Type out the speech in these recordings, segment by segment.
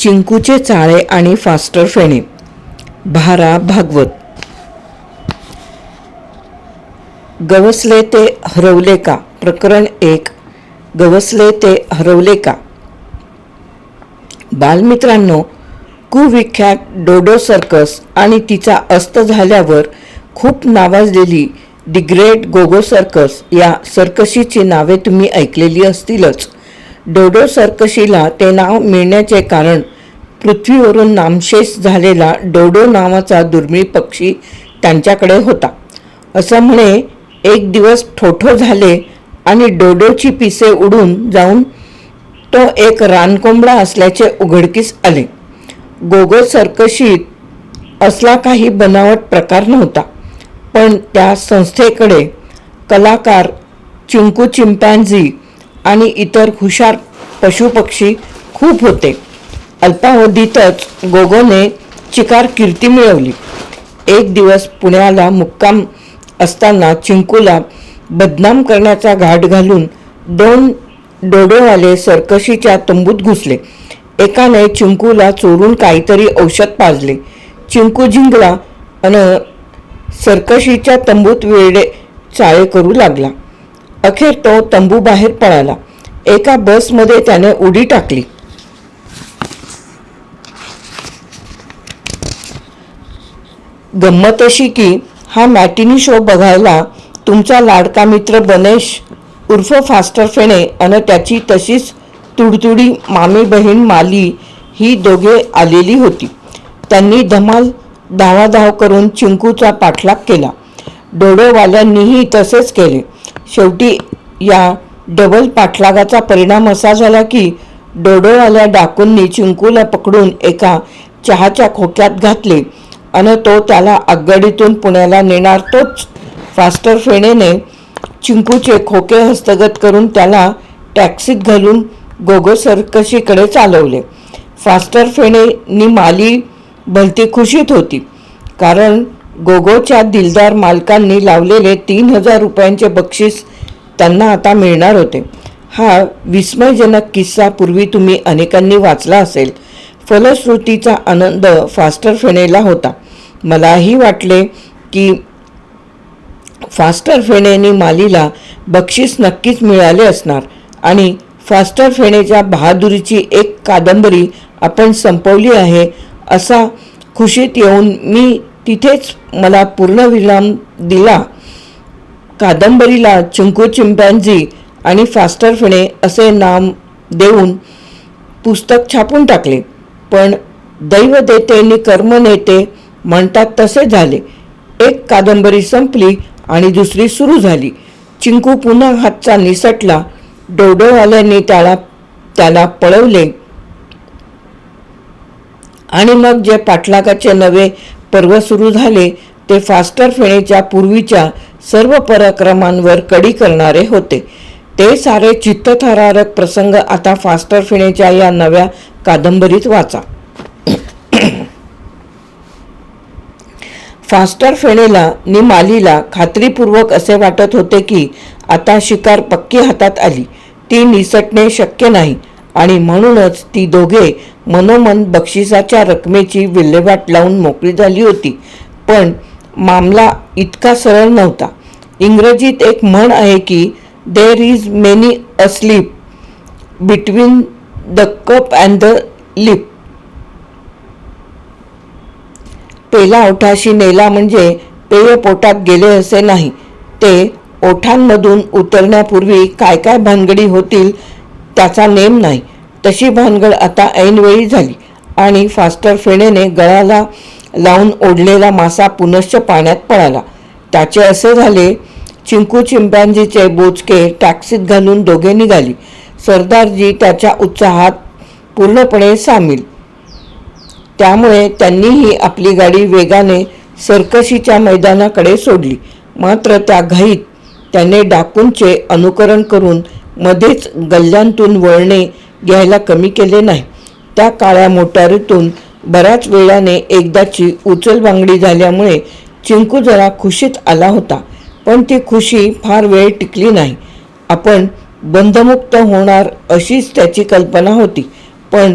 चिंकूचे चाळे आणि फास्टर फेणे. भारा भागवत. गवसले ते हरवले का? प्रकरण एक. गवसले ते हरवले का? बालमित्रांनो कुविख्यात डोडो सर्कस आणि तिचा अस्त झाल्यावर खूप नावाजलेली दी ग्रेट गोगो सर्कस या सर्कशीची नावे तुम्ही ऐकलेली असतीलच. डोडो सर्कशीला ते नाव मिळण्याचे कारण पृथ्वीवरून नामशेष झालेला डोडो नावाचा दुर्मिळ पक्षी त्यांच्याकडे होता. असं म्हणे एक दिवस ठोठो झाले आणि डोडोची पिसे उडून जाऊन तो एक रानकोंबडा असल्याचे उघडकीस आले. गोगो सर्कशीत असला काही बनावट प्रकार नव्हता पण त्या संस्थेकडे कलाकार चिंकू चिंपॅन्झी आणि इतर हुशार पशुपक्षी खूप होते. अल्पावधीतच गोगोने चिकार कीर्ती मिळवली. एक दिवस पुण्याला मुक्काम असताना चिंकूला बदनाम करण्याचा घाट घालून दोन डोडोवाले सरकशीच्या तंबूत घुसले. एकाने चिंकूला चोरून काहीतरी औषध पाजले. चिंकू जिंकला आणि सर्कशीच्या तंबूत वेडे चाळे करू लागला. अखेर तो तंबू बाहेर पळाला. एका बसमध्ये त्याने उडी टाकली. गंमत अशी की हा मॅटिनी शो बघायला तुमचा लाडका मित्र गणेश उर्फ फास्टर फेणे आणि त्याची तशीच तुडतुडी मामी बहीण माली ही दोघे आलेली होती. त्यांनी धमाल धावाधाव करून चिंकूचा पाठलाग केला. डोळेवाल्यांनीही तसेच केले. शेवटी या डबल पाठलागाचा परिणाम असा झाला की डोडोवाल्या डाकूंनी चिंकूला पकडून एका चहाच्या खोक्यात घातले आणि तो त्याला आगगाडीतून पुण्याला नेणार तोच. फास्टर फेणेने चिंकूचे खोके हस्तगत करून त्याला टॅक्सीत घालून गोगो सर्कशीकडे चालवले. फास्टर फेणेनी माली भलती खुशीत होती कारण गोगोच्या दिलदार मालकांनी लावलेले तीन हजार रुपयांचे बक्षीस त्यांना आता मिळणार होते. हा विस्मयजनक किस्सा पूर्वी तुम्ही अनेकांनी वाचला असेल. फलश्रुतीचा आनंद फास्टर फेणेला होता. मलाही वाटले की फास्टर फेणेनी मालीला बक्षीस नक्कीच मिळाले असणार आणि फास्टर फेणेच्या बहादुरीची एक कादंबरी आपण संपवली आहे असा खुशीत येऊन मी तिथेच मला पूर्णविराम दिला. कादंबरीला चिंकू चिंपॅन्झी आणि फास्टर फिणे असे नाम देऊन पुस्तक छापून टाकले. पण दैव देते कर्म नेते म्हणतात तसे झाले. एक कादंबरी संपली आणि दुसरी सुरू झाली. चिंकू पुन्हा हातचा निसटला. डोडोवाल्यांनी त्याला त्याला पळवले. आणि मग जे पाठलागाचे नवे पर्व सुरू झाले ते फास्टर फेणेच्या पूर्वीच्या सर्व पराक्रमांवर कडी करणारे होते. ते सारे चित्तथरारक प्रसंग आता फास्टर फेणेच्या या नव्या कादंबरीत वाचा. फास्टर फेणेला नि मालीला खात्रीपूर्वक असे वाटत होते की आता शिकार पक्की हातात आली. ती निसटणे शक्य नाही. आणि म्हणूनच ती दोघे मनोमन बक्षिसाच्या रकमेची विल्हेवाट लावून मोकळी झाली होती. पण मामला इतका सरळ नव्हता. इंग्रजीत एक म्हण आहे की there is many a slip between the cup and the lip पेला ओठाशी नेला म्हणजे पेय पोटात गेले असे नाही. ते ओठांमधून उतरण्यापूर्वी काय काय भानगडी होतील त्याचा नेम नाही. तशी भानगड आता ऐनवेळी झाली आणि फास्टर फेणेने गळाला लावून ओढलेला मासा पुनश्च पाण्यात पळाला. त्याचे असे झाले चिंकू चिंपॅन्झीचे बोचके टॅक्सीत घालून दोघे निघाली. सरदारजी त्याच्या उत्साहात पूर्णपणे सामील. त्यामुळे त्यांनीही आपली गाडी वेगाने सर्कशीच्या मैदानाकडे सोडली. मात्र त्या घाईत त्याने डाकूंचे अनुकरण करून मध्येच गल्ल्यांतून वळणे घ्यायला कमी केले नाही. त्या काळ्या मोटारीतून बऱ्याच वेळाने एकदाची उचलबांगडी झाल्यामुळे चिंकू जरा खुशीत आला होता पण ती खुशी फार वेळ टिकली नाही. आपण बंधमुक्त होणार अशीच त्याची कल्पना होती पण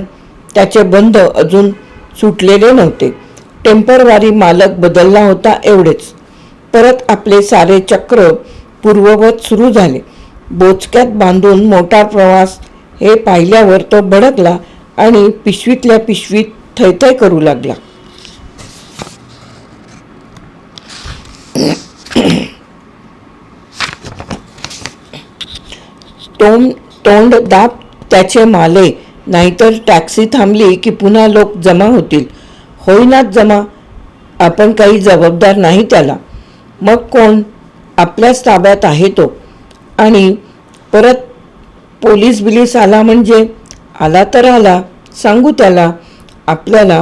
त्याचे बंध अजून सुटलेले नव्हते. टेम्परवारी मालक बदलला होता एवढेच. परत आपले सारे चक्र पूर्ववत सुरू झाले. बोचक्यात बांधून मोठा प्रवास हे पाहिल्यावर तो भडकला आणि पिशवीतल्या पिशवीत थैथय करू लागला. तोंड तोंड दाब त्याचे माले नाहीतर टॅक्सी थांबली की पुन्हा लोक जमा होतील. होईनाच जमा आपण काही जबाबदार नाही त्याला. मग कोण? आपल्याच ताब्यात आहे तो. आणि परत पोलीस बिलीस आला म्हणजे आला तर आला सांगू त्याला आपल्याला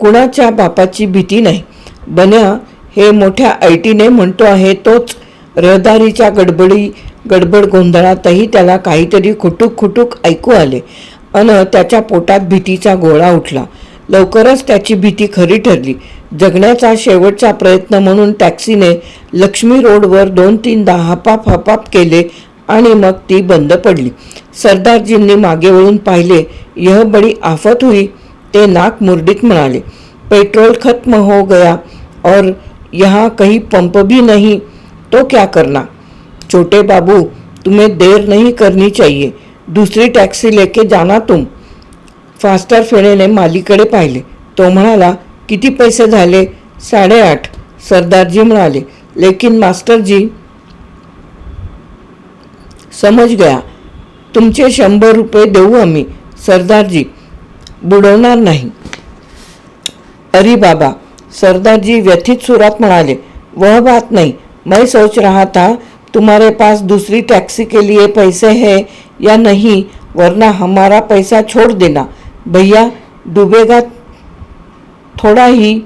कुणाच्या बापाची भीती नाही. बन्या हे मोठ्या ऐटीने म्हणतो आहे तोच रहदारीच्या गडबडी गडबड गोंधळातही त्याला काहीतरी खुटूक खुटूक ऐकू आले. अन त्याच्या पोटात भीतीचा गोळा उठला. लवकरच त्याची भीती खरी ठरली. जगण्याचा शेवटचा प्रयत्न म्हणून टॅक्सीने लक्ष्मी रोडवर दोन तीनदा हपाप हपाप केले आणि मग ती बंद पडली. सरदारजींनी मागे वळून पाहिले यह बडी आफत हुई ते नाक मुरडीत म्हणाले. पेट्रोल खत्म हो गया और यहाँ कहीं पंप भी नहीं तो क्या करना? छोटे बाबू तुम्हें देर नहीं करनी चाहिए दूसरी टॅक्सी लेके जाना तुम। फास्टर फेणेने मालीकडे पाहिले. तो म्हणाला किती पैसे झाले? साडेआठ सरदारजी म्हणाले. लेकिन मास्टरजी समज गया. तुमचे शंभर रुपये देऊ आम्ही. सरदारजी बुडवणार नाही. अरे बाबा सरदारजी व्यथित सुरात म्हणाले. वह बात नहीं. मैं सोच रहा था तुम्हारे पास दूसरी टैक्सी के लिए पैसे हैं या नहीं वरना हमारा पैसा छोड़ देना। भैया डुबेगा थोडाही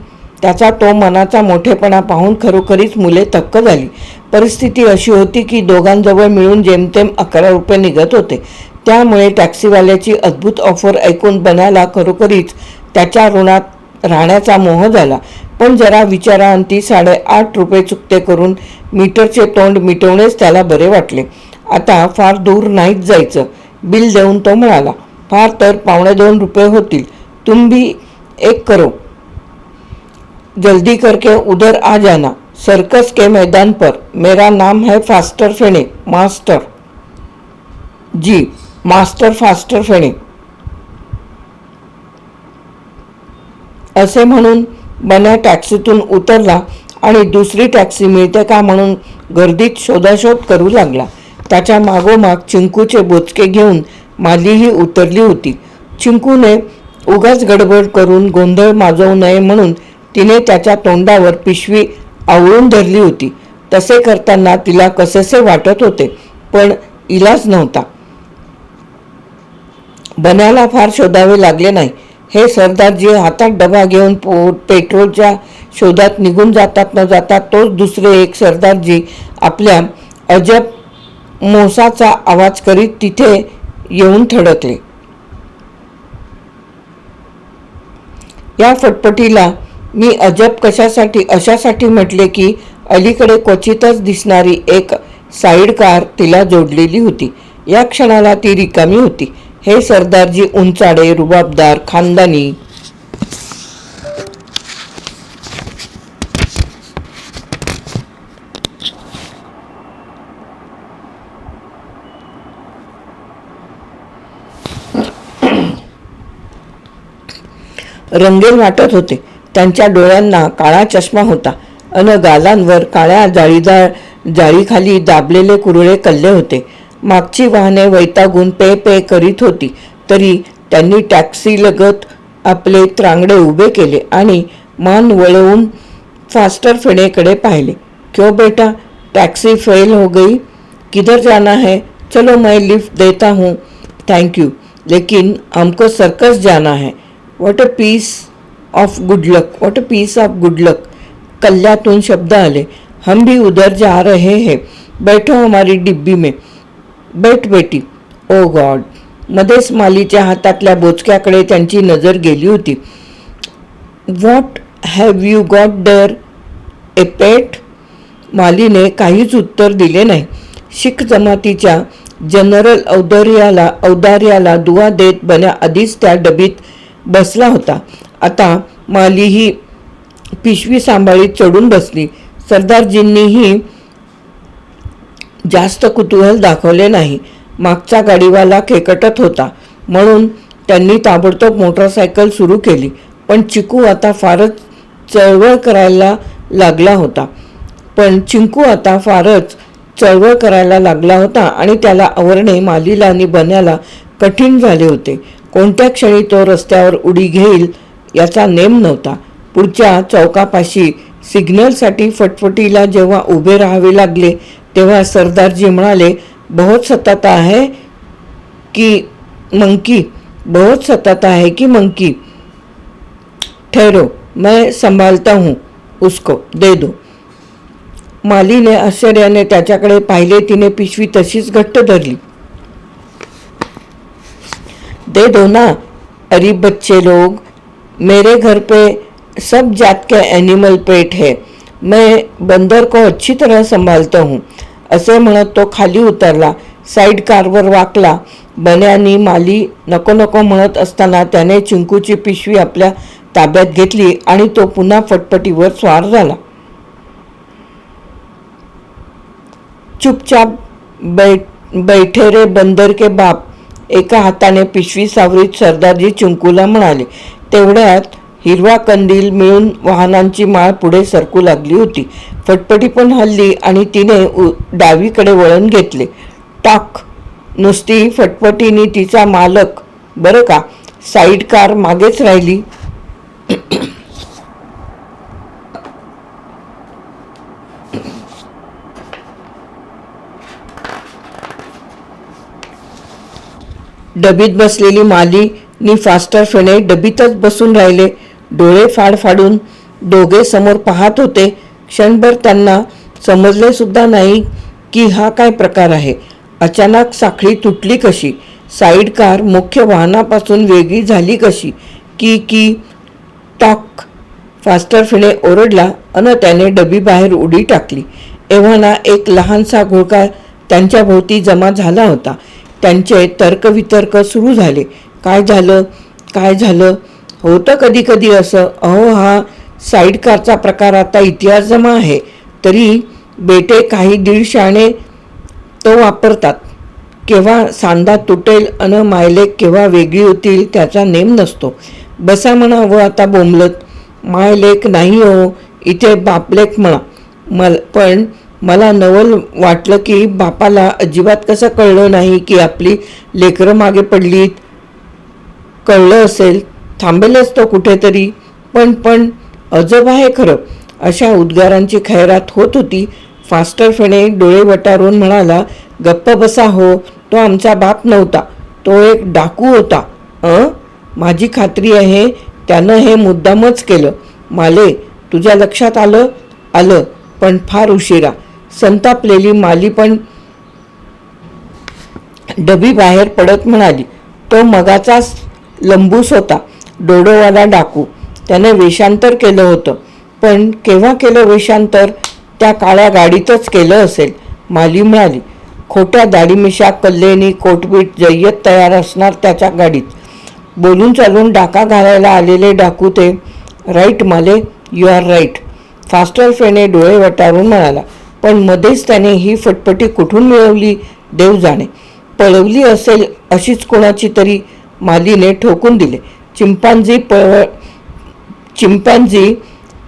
त्याचा तो मनाचा मोठेपणा पाहून खरोखरीच मुले थक्क झाली. परिस्थिती अशी होती की दोघांजवळ मिळून जेमतेम अकरा रुपये निघत होते. त्यामुळे टॅक्सीवाल्याची अद्भुत ऑफर ऐकून बनायला खरोखरीच त्याच्या ऋणात राहण्याचा मोह झाला. पण जरा विचारांती साडेआठ रुपये चुकते करून मीटरचे तोंड मिटवणेच त्याला बरे वाटले. आता फार दूर नाहीच जायचं. बिल देऊन तो म्हणाला फार तर पावणे दोन रुपये होतील. तुम भी एक करो. जल्दी करके उधर आ जाना। सर्कस के मैदान पर। मेरा नाम है फास्टर फेणे मास्टर। जी मास्टर फास्टर फेणे। असे म्हणून बन्या टॅक्सीतून उतरला आणि दुसरी टॅक्सी मिळते का म्हणून गर्दीत शोधाशोध करू लागला. त्याच्या मागोमाग चिंकूचे बोचके घेऊन मालीही उतरली होती. चिंकूने उगाच गडबड करून गोंधळ माजवू नये म्हणून तिने त्याच्या तोंडावर पिशवी आवळून धरली होती. तसे करताना तिला कसेसे वाटत होते पण इलाज नव्हता. बनाला फार शोधावे लागले नाही. हे सरदारजी हातात डबा घेऊन पो पेट्रोलच्या शोधात निघून जातात न जातात तोच दुसरे एक सरदारजी आपल्या अजब मोसाचा आवाज करीत तिथे येऊन थडकले. या फटपटीला मी अजब कशासाठी अशासाठी म्हटले की अलीकडे क्वचितच दिसणारी एक साईड कार तिला जोडलेली होती. या क्षणाला ती रिकामी होती. हे सरदारजी उंचाडे रुबाबदार खानदानी. रंगीन वाटत होते. त्यांच्या डोळ्यांना काळा चष्मा होता. अन गालांवर काळ्या जाळीदार जाळीखाली दाबलेले कुरळे कल्ले होते. मागची वाहने वैतागून पे पे करीत होती. तरी त्यांनी टॅक्सी लगत आपले त्रांगडे उभे केले आणि मान वळवून फास्टर फेणेकडे पाहिले. क्यों बेटा टैक्सी फेल हो गई? किधर जाना है? चलो मैं लिफ्ट देता हूँ. थैंक यू लेकिन हमको सर्कस जाना है. What a piece of good luck what a piece of good luck कल्ल्यातून शब्द आले. हम भी उधर जा रहे हैं. बैठो हमारी डिब्बी में. बैठ बेटी. ओ गॉड मध्येच मालीच्या हातातल्या बोचक्याकडे त्यांची नजर गेली होती. व्हॉट हॅव यू गॉट दर ए पेट? मालीने काहीच उत्तर दिले नाही. शीख जमातीच्या जनरल औदार्याला औदार्याला दुवा देत बन्या आधीच त्या डबीत बसला होता. आता माली ही पिशवी सांभाळीत चढून बसली. सरदारजींनीही जास्त कुतूहल दाखवले नाही. मागचा गाडीवाला खेकटत होता. म्हणून त्यांनी ताबडतोब मोटरसायकल सुरू केली. पण चिकू आता फारच चळवळ करायला लागला होता. पण चिंकू आता फारच चळवळ करायला लागला होता आणि त्याला आवरणे मालीला आणि बन्याला कठीण झाले होते. कोणत्या क्षणी तो रस्त्यावर उडी घेईल याचा नेम नव्हता. पुढच्या चौकापाशी सिग्नलसाठी फटफटीला जेव्हा उभे राहावे लागले तेव्हा सरदारजी म्हणाले बहुत सतत आहे की मंकी? बहुत सतत आहे की मंकी? ठहरो मैं संभालता हूँ उसको दे दो. मालीने आश्चर्याने त्याच्याकडे पाहिले तिने पिशवी तशीच घट्ट धरली. दे दो ना अरे बच्चे लोग मेरे घर पे सब जात के एनिमल पेट है। मैं बंदर को अच्छी तरह संभालता हूँ। असे म्हणत तो खाली उतरला साईड कारवर वाकला बन्यानी माली नको नको म्हणत असताना त्याने चिंकूची पिशवी आपल्या ताब्यात घेतली आणि तो पुन्हा फटपटीवर स्वार झाला. चुपचाप बैठ बैठे रे बंदर के बाप एका हाताने पिशवी सावरीत सरदारजी चिंकूला म्हणाले तेवढ्यात हिरवा कंदील मिळून वाहनांची माळ पुढे सरकू लागली होती. फटफटी पण हल्ली आणि तिने उ- डावीकडे वळण घेतले. टाक! नुसती फटफटीने तिचा मालक. बरं का? साईड कार मागेच राहिली. डबीत बसलेली माली मी फास्टर फेणे डबीतच बसून राहिले. डोळे फाड फाडून दोघे समोर पाहत होते. क्षणभर त्यांना समजले सुद्धा नाही की हा काय प्रकार आहे. अचानक साखळी तुटली कशी? साईड कार मुख्य वाहनापासून वेगळी झाली कशी? की की? टॉक! फास्टरफिने ओरडला अन त्याने डबी बाहेर उडी टाकली. एव्हाना एक लहानसा घोळका त्यांच्या भोवती जमा झाला होता. त्यांचे तर्कवितर्क सुरू झाले. काय झालं? काय झालं? होतं कधी कधी असं अहो हा साईड कारचा प्रकार आता इतिहास जमा आहे तरी बेटे काही दीडशाणे तो वापरतात. केव्हा सांदा तुटेल अन मायले केव्हा वेगळी होतील त्याचा नेम नसतो. बसा म्हणा व आता बोंबलत. मायलेक नाही हो इथे बापलेक म्हणा. मल पण मला नवल वाटलं की बापाला अजिबात कसं कळलं नाही की आपली लेकरं मागे पडलीत. कळलं असेल थांबेलच तो कुठेतरी. पण पण अजब आहे खरं. अशा उद्गारांची खैरात होत होती. फास्टर फेणे डोळे वटारून म्हणाला गप्प बसा हो तो आमचा बाप नव्हता. तो एक डाकू होता. अं? माझी खात्री आहे त्यानं हे मुद्दामच केलं. माले तुझ्या लक्षात आलं? आलं पण फार उशिरा. संतापलेली माली पण डबी बाहेर पडत म्हणाली. तो मगाचाच लंबूस होता. डोडोवाला डाकू. त्याने वेषांतर केलं होतं. पण केव्हा केलं वेषांतर? त्या काळ्या गाडीतच केलं असेल. माली मिळाली. खोट्या दाढीमिशा कल्लेनी कोटबीट जय्यत तयार असणार त्याच्या गाडीत. बोलून चालून डाका घालायला आलेले डाकू ते राईट माले you are right. Faster Phene डोळे वटारून म्हणाला पण मध्येच त्याने ही फटफटी कुठून मिळवली? देव जाणे. पळवली असेल अशीच कोणाची तरी मालीने ठोकून दिले. चिंपांजी पळव चिंपांजी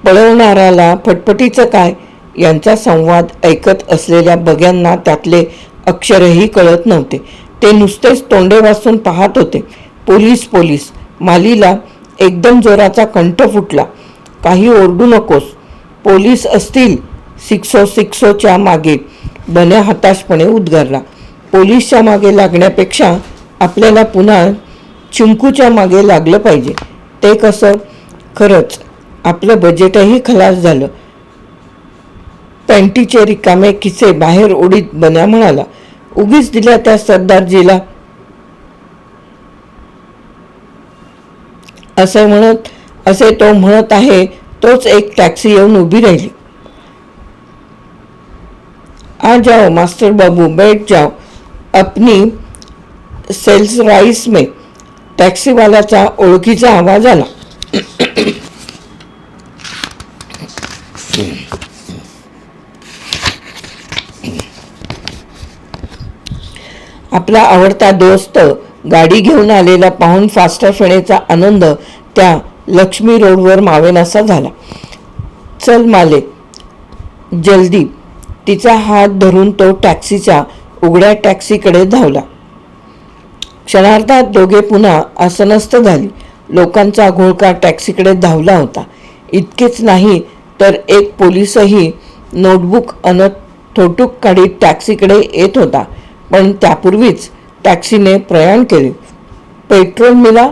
पळवणाऱ्याला फटफटीचं काय? यांचा संवाद ऐकत असलेल्या बग्यांना त्यातले अक्षरही कळत नव्हते. ते नुसतेच तोंडे वाचून पाहत होते. पोलीस पोलीस मालीला एकदम जोराचा कंठ फुटला. काही ओरडू नकोस. पोलीस असतील सिक्सो सिक्सोच्या मागे. बन्या हताशपणे उद्गारला. पोलीसच्या मागे लागण्यापेक्षा आपल्याला पुन्हा चिंकूच्या मागे लागलं पाहिजे. ते कसं? खरंच आपलं बजेटही खलास झालं. पॅन्टीचे रिकामे किसे बाहेर ओढीत बन्या म्हणाला उगीच दिल्या त्या सरदारजीला. असे म्हणत असे तो म्हणत आहे तोच एक टॅक्सी येऊन उभी राहिली. आ जाओ मास्टर बाबू बैठ जाओ. अपनी सेल्स राइस में टॅक्सीवाल्याचा ओळखीचा आवाज आला. आपला आवडता दोस्त गाडी घेऊन आलेला पाहून फास्टर फेण्याचा आनंद त्या लक्ष्मी रोडवर मावेनासा झाला. चल माले जल्दी. तिचा हात धरून तो टॅक्सीच्या उघड्या टॅक्सीकडे धावला. क्षणार्धात दोघे पुन्हा आसनस्थ झाली. लोकांचा घोळका टॅक्सीकडे धावला होता. इतकेच नाही तर एक पोलीसही नोटबुक अन थोटूक काढीत टॅक्सीकडे येत होता. पण त्यापूर्वीच टॅक्सीने प्रयाण केले. पेट्रोल मिला?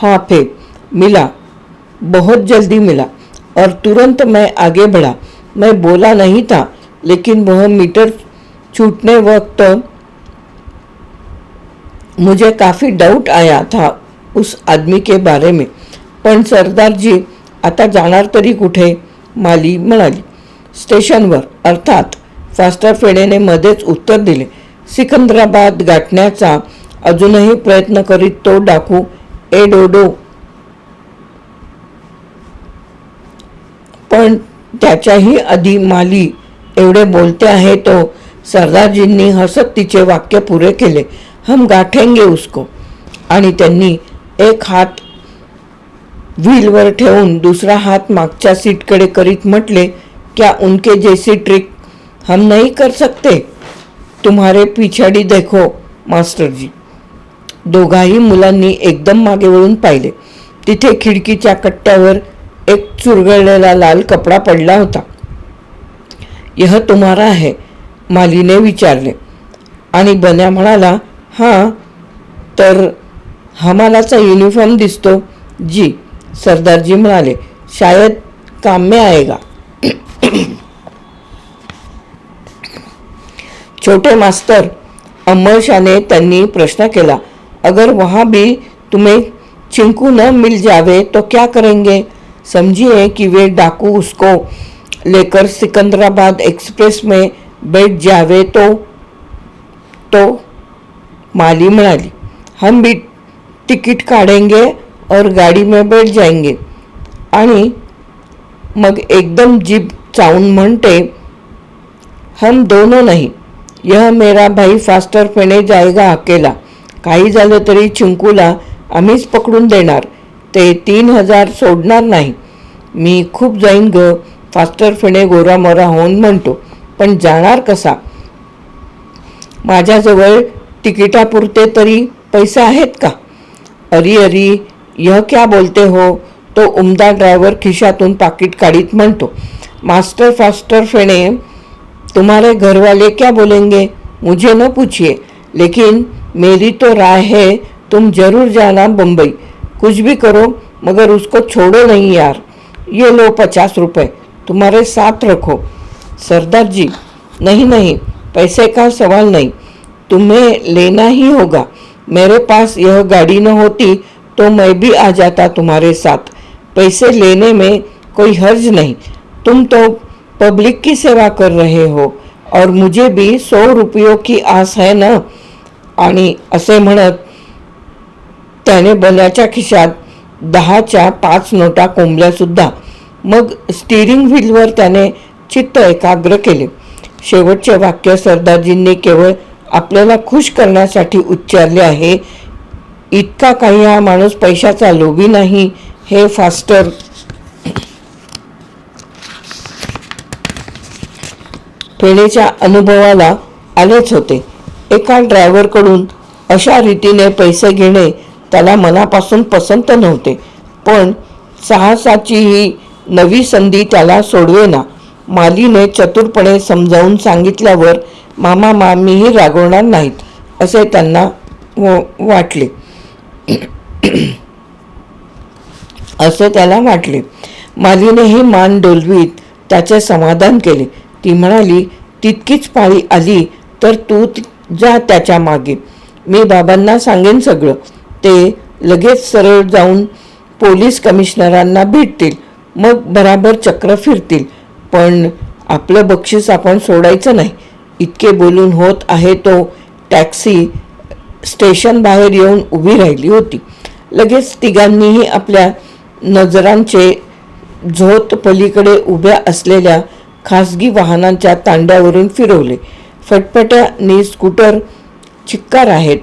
फाफे मिला. बहुत जल्दी मिला. और तुरंत मैं आगे बढ़ा. मैं बोला नहीं था लेकिन वह मीटर छूटने वक्त मुझे काफ़ी डाउट आया था उस आदमी के बारे में। पण सरदारजी आता जाणार तरी कुठे? माली म्हणाली. स्टेशनवर अर्थात फास्टर फेडेने मध्येच उत्तर दिले. सिकंदराबाद गाठण्याचा अजूनही प्रयत्न करीत तो डाकू ए डोडो. पण त्याच्याही आधी माली एवढे बोलते आहे तो सरदारजींनी हसत तिचे वाक्य पुरे केले. हम गाठेंगे उसको. आणि त्यांनी एक हात व्हीलवर ठेवून दुसरा हात मागच्या सीटकडे करीत म्हटले क्या उनके जैसी ट्रिक हम नहीं कर सकते? तुम्हारे पिछाडी देखो मास्टरजी दोघाही मुलांनी एकदम मागे वळून पाहिले. तिथे खिडकीच्या कट्ट्यावर एक चुरगळलेला लाल कपडा पडला होता. यह तुम्हारा है मालीने विचारले. आणि बन्या म्हणाला हां तर हमालाचा युनिफॉर्म दिसतो. जी सरदारजी म्हणाले शायद काम में आएगा छोटे मास्तर अमरशाने त्यांनी प्रश्न केला अगर वहाँ भी तुम्हें चिंकू न मिल जावे तो क्या करेंगे? समझिए कि वे डाकू उसको लेकर सिकंदराबाद एक्सप्रेस में बैठ जावे तो तो माली म्हणाली हम भी तिकीट काढेंगे और गाड़ी में बैठ जाएंगे. आणि मग एकदम जीप चावून म्हणते हम दोनों नाही यह मेरा भाई फास्टर फेणे अकेला काही झालं तरी चिंकूला आम्हीच पकडून देणार ते तीन हजार सोडणार नाही. मी खूप जाईन ग फास्टर फेणे गोरामोरा होऊन म्हणतो पण जाणार कसा? माझ्याजवळ तिकिटापुरते तरी पैसे आहेत का? अरी अरी, यह क्या बोलते हो? तो उमदा ड्रायव्हर खिशातून पाकिट काढीत म्हणतो, मास्टर फास्टर फेणे, तुम्हारे घर वाले क्या बोलेंगे? मुझे न पूछिए. लेकिन मेरी तो राय है, तुम ज़रूर जाना बम्बई कुछ भी करो, मगर उसको छोड़ो नहीं यार. ये लो पचास रुपए. तुम्हारे साथ रखो. सरदार जी, नहीं नहीं, पैसे का सवाल नहीं. तुम्हें लेना ही होगा। मेरे पास यह गाड़ी न होती तो मैं भी आ जाता तुम्हारे साथ। पैसे लेने में कोई हर्ज नहीं। तुम तो पब्लिक की सेवा कर रहे हो और मुझे भी सौ रुपयों की आस है ना? आणि असे म्हणत त्याने बल्याच्या खिशात दहाच्या पाच नोटा कोंबल्या सुद्धा. मग स्टिअरिंग व्हीलवर त्याने चित्त एकाग्र केले. शेवटचे वाक्य सरदारजींनी केवळ आपल्याला खुश करण्यासाठी उच्चारले आहे. इतका काही हा माणूस पैशाचा लोभी नाही. हे फास्टर फेणेच्या अनुभवाला आलेच होते. एका ड्रायव्हरकडून अशा रीतीने पैसे घेणे त्याला मनापासून पसंत नव्हते. पण साहसाची ही नवी संधी त्याला सोडवेना. मालीने चतुरपणे समजावून सांगितल्यावर मामा मामीही रागवणार नाहीत असे त्यांना व- वाटले. असे त्याला वाटले. मालीनेही मान डोलवीत त्याचे समाधान केले. ती म्हणाली तितकीच पाळी आली तर तू जा त्याच्यामागे. मी बाबांना सांगेन सगळं. ते लगेच सरळ जाऊन पोलीस कमिशनरांना भेटतील. मग बराबर चक्र फिरतील. पण आपलं बक्षीस आपण सोडायचं नाही. इतके बोलून होत आहे तो टॅक्सी स्टेशन बाहेर येऊन उभी राहिली होती. लगेच तिघांनीही आपल्या नजरांचे झोत पलीकडे उभ्या असलेल्या खासगी वाहनांच्या तांड्यावरून फिरवले. फटफट्यानी स्कूटर चिक्कार आहेत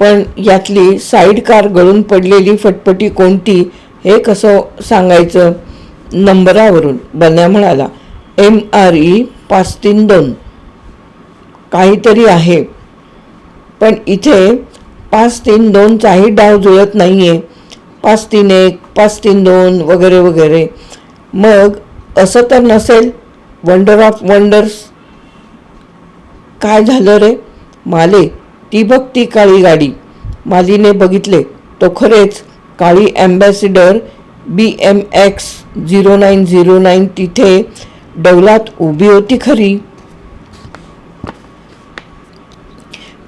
पण यातली साईड कार गळून पडलेली फटफटी कोणती हे कसं सांगायचं? नंबरावरून बन्या म्हणाला एम आर ई पाच तीन दोन. काहीतरी आहे. पण इथे पाच तीन दोनचाही डाव जुळत नाही आहे पाच तीन एक पाच तीन दोन वगैरे वगैरे. मग असं तर नसेल? वंडर ऑफ वंडर्स काय झालं रे? माले ती बघ ती काळी गाडी. मालीने बघितले तो खरेच काळी Ambassador B M X zero nine zero nine तिथे डौलात उभी होती खरी.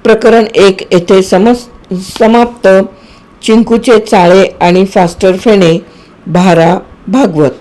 प्रकरण एक येथे समस समाप्त. चिंकूचे चाळे आणि फास्टर फेणे भारा भागवत.